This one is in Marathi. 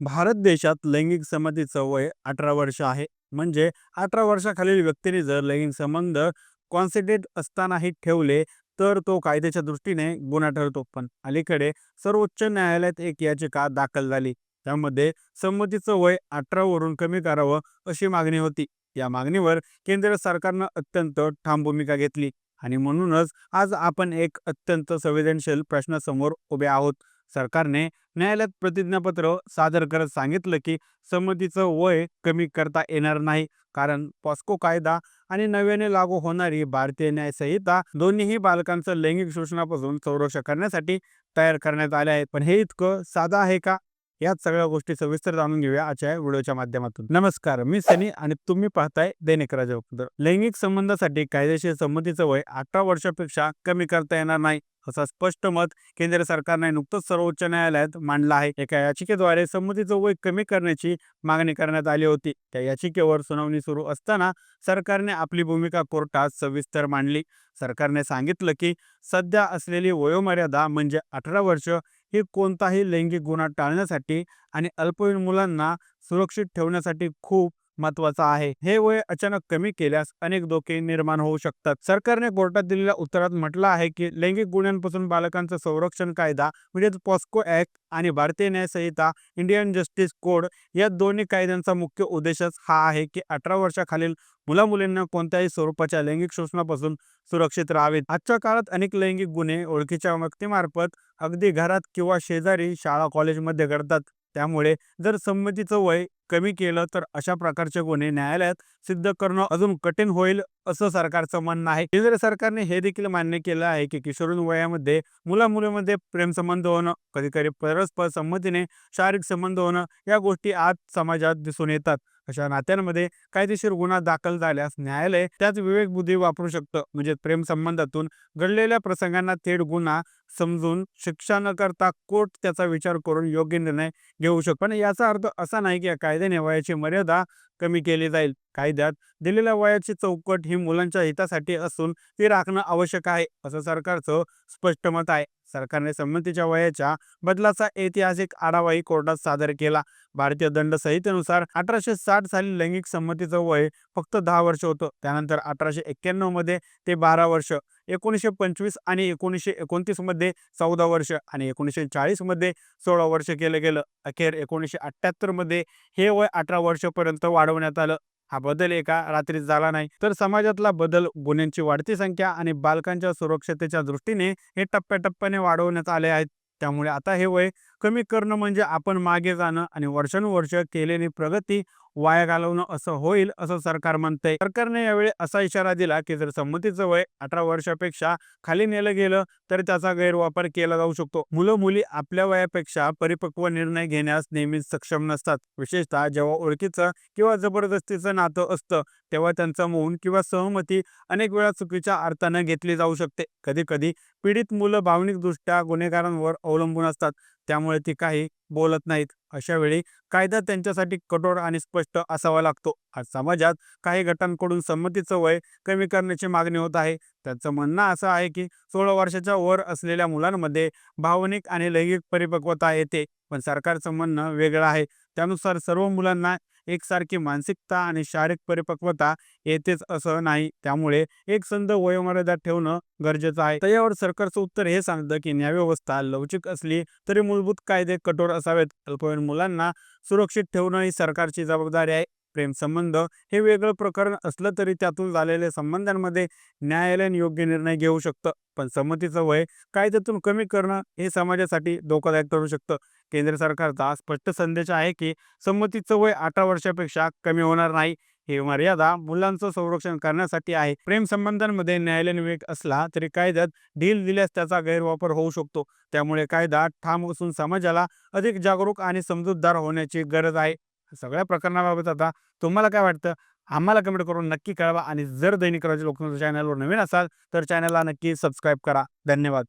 भारत देशात लैंगिक संमतीचं वय अठरा वर्ष आहे. म्हणजे अठरा वर्षाखालील व्यक्तीने जर लैंगिक संबंध कॉन्सेंट्रेट असतानाही ठेवले तर तो कायद्याच्या दृष्टीने गुन्हा ठरतो. पण अलीकडे सर्वोच्च न्यायालयात एक याचिका दाखल झाली. त्यामध्ये संमतीचं वय अठरा वरून कमी करावं अशी मागणी होती. या मागणीवर केंद्र सरकारनं अत्यंत ठाम भूमिका घेतली. आणि म्हणूनच आज आपण एक अत्यंत संवेदनशील प्रश्नासमोर उभे आहोत. सरकारने न्यायालयात प्रतिज्ञापत्र सादर करत सांगितलं की संमतीचं वय कमी करता येणार नाही. कारण पॉस्को कायदा आणि नव्याने लागू होणारी भारतीय न्याय संहिता दोन्हीही बालकांचं लैंगिक शोषणापासून संरक्षण करण्यासाठी तयार करण्यात आले आहेत. पण हे इतकं साधं आहे का? याच सगळ्या गोष्टी सविस्तर जाणून घेऊया आजच्या या व्हिडिओच्या माध्यमातून. नमस्कार मी सनी आणि तुम्ही पाहताय दैनिक राजा लैंगिक संबंधासाठी कायदेशीर संमतीचं वय अठरा वर्षापेक्षा कमी करता येणार नाही असं स्पष्ट मत केंद्र सरकारने नुकतंच सर्वोच्च न्यायालयात मांडलं आहे. एका याचिकेद्वारे संमतीचं वय कमी करण्याची मागणी करण्यात आली होती. त्या याचिकेवर सुनावणी सुरू असताना सरकारने आपली भूमिका कोर्टात सविस्तर मांडली. सरकारने सांगितलं की सध्या असलेली वयोमर्यादा म्हणजे अठरा वर्ष ही कोणताही लैंगिक गुन्हा टाळण्यासाठी आणि अल्पवयीन मुलांना सुरक्षित ठेवण्यासाठी खूप महत्त्वाचा आहे. हे वय अचानक कमी केल्यास अनेक धोके निर्माण होऊ शकतात. सरकारने कोर्टात दिलेल्या उत्तरात म्हटलं आहे की लैंगिक गुन्ह्यांपासून बालकांचं संरक्षण कायदा म्हणजेच पॉस्को ऍक्ट आणि भारतीय न्याय संहिता इंडियन जस्टिस कोड या दोन्ही कायद्यांचा मुख्य उद्देशच हा आहे की अठरा वर्षाखालील मुला मुलींना कोणत्याही स्वरूपाच्या लैंगिक शोषणापासून सुरक्षित राहावेत. आजच्या काळात अनेक लैंगिक गुन्हे ओळखीच्या व्यक्तीमार्फत अगदी घरात किंवा शेजारी शाळा कॉलेजमध्ये घडतात. त्यामुळे जर संमतीचं वय कमी केलं तर अशा प्रकारचे गुन्हे न्यायालयात सिद्ध करणं अजून कठीण होईल असं सरकारचं म्हणणं आहे. केंद्र सरकारने हे देखील मान्य केलं आहे की किशोरीन वयामध्ये मुला मुलीमध्ये प्रेमसंबंध होणं कधी कधी परस्पर संमतीने शारीरिक संबंध होणं या गोष्टी आज समाजात दिसून येतात. अशा नात्यांमध्ये कायदेशीर गुन्हा दाखल झाल्यास न्यायालय त्याच विवेक बुद्धी वापरू शकतं. म्हणजे प्रेम संबंधातून घडलेल्या प्रसंगांना थेट गुन्हा समजून शिक्षा न करता कोर्ट त्याचा विचार करून योग्य निर्णय घेऊ शकतो. पण याचा अर्थ असा नाही की कायद्याने वयाची मर्यादा कमी केली जाईल. कायद्यात दिलेल्या वयाची चौकट ही मुलांच्या हितासाठी असून ती राखणं आवश्यक आहे असं सरकारचं स्पष्ट मत आहे. सरकारने संमतीच्या वयाच्या बदलाचा ऐतिहासिक आढावाही कोर्टात सादर केला. भारतीय दंड संहितेनुसार अठराशे साठ साली लैंगिक संमतीचं वय फक्त दहा वर्ष होतं. त्यानंतर अठराशे एक्क्याण्णवमध्ये ते बारा वर्ष एकोणीसशे पंचवीस आणि एकोणीसशे एकोणतीसमध्ये चौदा वर्ष आणि एकोणीसशे चाळीसमध्ये सोळा वर्ष केलं गेलं. अखेर एकोणीसशे अठ्ठ्याहत्तरमध्ये हे वय अठरा वर्षपर्यंत वाढवण्यात आलं. हा बदल एका रात्रीत झाला नाही. तर समाजातला बदल गुन्ह्यांची वाढती संख्या आणि बालकांच्या सुरक्षतेच्या दृष्टीने हे टप्प्याटप्प्याने वाढवण्यात आले आहेत. त्यामुळे आता हे वय कमी करणं म्हणजे आपण मागे जाणं आणि वर्षानुवर्ष केलेली प्रगती वाया घालवणं असं होईल असं सरकार म्हणतंय. सरकारने यावेळी असा इशारा दिला की जर संमतीचं वय अठरा वर्षापेक्षा खाली नेलं गेलं तर त्याचा गैरवापर केला जाऊ शकतो. मुलं मुली आपल्या वयापेक्षा परिपक्व निर्णय घेण्यास नेहमीच सक्षम नसतात. विशेषतः जेव्हा ओळखीचं किंवा जबरदस्तीचं नातं असतं तेव्हा त्यांचा मौन किंवा सहमती अनेक वेळा चुकीच्या अर्थानं घेतली जाऊ शकते. कधी कधी पीडित मुलं भावनिकदृष्ट्या गुन्हेगारांवर अवलंबून असतात. त्यामुळे ती काही बोलत नाहीत. अशा वेळी कायदा त्यांच्यासाठी कठोर आणि स्पष्ट असावा लागतो. आज समाजात काही गटांकडून संमतीचं वय कमी करण्याची मागणी होत आहे. त्यांचं म्हणणं असं आहे की सोळा वर्षाच्या वर असलेल्या मुलांमध्ये भावनिक आणि लैंगिक परिपक्वता येते. पण सरकारचं म्हणणं वेगळं आहे. त्यानुसार सर्व मुलांना एकसारखी मानसिकता आणि शारीरिक परिपक्वता येतेच असं नाही. त्यामुळे एक संद वयोमर्यादा ठेवणं गरजेचं आहे. तर यावर सरकारचं उत्तर हे सांगतं की न्यायव्यवस्था लवचिक असली तरी मूलभूत कायदे कठोर असावेत. अल्पवयीन मुलांना सुरक्षित ठेवणं ही सरकारची जबाबदारी आहे. प्रेम संबंध हे वेगळं प्रकरण असलं तरी त्यातून झालेल्या संबंधांमध्ये न्यायालयीन योग्य निर्णय घेऊ शकतं. पण संमतीचं वय कायद्यातून कमी करणं हे समाजासाठी धोकादायक ठरू शकतं. केंद्र सरकारचा स्पष्ट संदेश आहे की संमतीचं वय अठरा वर्षापेक्षा कमी होणार नाही. ही मर्यादा मुलांचं संरक्षण करण्यासाठी आहे. प्रेम संबंधांमध्ये न्यायालयीन विवेक असला तरी कायद्यात ढील दिल्यास त्याचा गैरवापर होऊ शकतो. त्यामुळे कायदा ठाम असून समाजाला अधिक जागरूक आणि समजूतदार होण्याची गरज आहे. सगळ्या प्रकरणाबाबत आता तुम्हाला काय वाटतं? आम्हाला कमेंट करून नक्की कळवा आणि जर दैनिक राजे लोकतंत्र चॅनलवर नवीन असाल तर चॅनलला नक्की सबस्क्राईब करा. धन्यवाद.